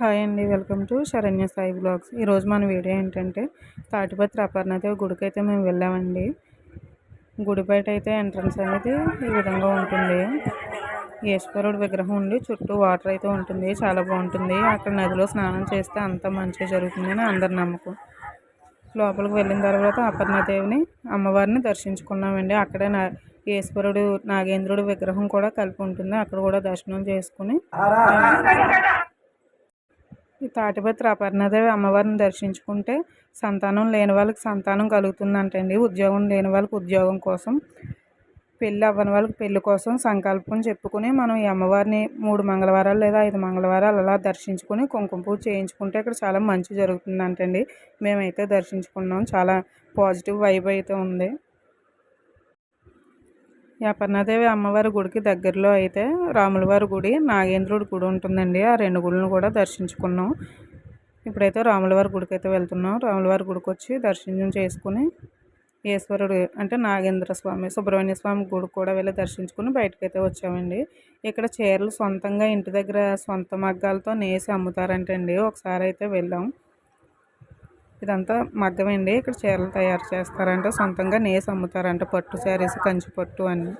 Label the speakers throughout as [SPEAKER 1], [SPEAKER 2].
[SPEAKER 1] Hi అండి welcome to Sharanya Sai blogs. ఈరోజు మన వీడియో ఏంటంటే తాటిపత్రి అపర్ణదేవి గుడికి అయితే మేము వెళ్ళామండి. గుడి బయట అయితే ఎంట్రన్స్ అనేది ఈ విధంగా ఉంటుంది. ఈశ్వరుడు విగ్రహం ఉండి చుట్టూ వాటర్ అయితే ఉంటుంది చాలా బాగుంటుంది. అక్కడ నదిలో స్నానం చేస్తే అంత మంచిగా జరుగుతుందని అందరి నమ్మకం. లోపలికి వెళ్ళిన తర్వాత అపర్ణదేవిని అమ్మవారిని దర్శించుకున్నామండి. అక్కడే నా ఈశ్వరుడు నాగేంద్రుడు విగ్రహం కూడా కలిపి ఉంటుంది. అక్కడ కూడా దర్శనం చేసుకుని ఈ తాటిపత్రి అపర్ణదేవి అమ్మవారిని దర్శించుకుంటే సంతానం లేని వాళ్ళకి సంతానం కలుగుతుందంటండి. ఉద్యోగం లేని వాళ్ళకి ఉద్యోగం కోసం పెళ్ళి అవ్వని వాళ్ళకి పెళ్ళి కోసం సంకల్పం చెప్పుకుని మనం ఈ అమ్మవారిని మూడు మంగళవారాలు లేదా ఐదు మంగళవారాలు అలా దర్శించుకుని కుంకుమ పూజ చేయించుకుంటే ఇక్కడ చాలా మంచి జరుగుతుందంటండి. మేమైతే దర్శించుకున్నాం. చాలా పాజిటివ్ వైబ్ అయితే ఉంది. ఈ అపర్ణాదేవి అమ్మవారి గుడికి దగ్గరలో అయితే రాములవారి గుడి నాగేంద్రుడి గుడి ఉంటుందండి. ఆ రెండు గుడులను కూడా దర్శించుకున్నాం. ఇప్పుడైతే రాములవారి గుడికి అయితే వెళ్తున్నాం. రాములవారి గుడికి వచ్చి దర్శనం చేసుకుని ఈశ్వరుడు అంటే నాగేంద్ర స్వామి సుబ్రహ్మణ్య స్వామి గుడికి కూడా వెళ్ళి దర్శించుకుని బయటకు అయితే వచ్చామండి. ఇక్కడ చీరలు సొంతంగా ఇంటి దగ్గర సొంత మగ్గాలతో నేసి అమ్ముతారంటండి. ఒకసారి అయితే వెళ్ళాం. ఇదంతా మగ్గమండి. ఇక్కడ చీరలు తయారు చేస్తారంట. సొంతంగా నేసి అమ్ముతారంట. పట్టు శారీస్ కంచి పట్టు అన్నీ.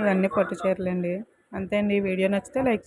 [SPEAKER 1] ఇవన్నీ పట్టు చీరలండి. అంతే అండి. ఈ వీడియో నచ్చితే లైక్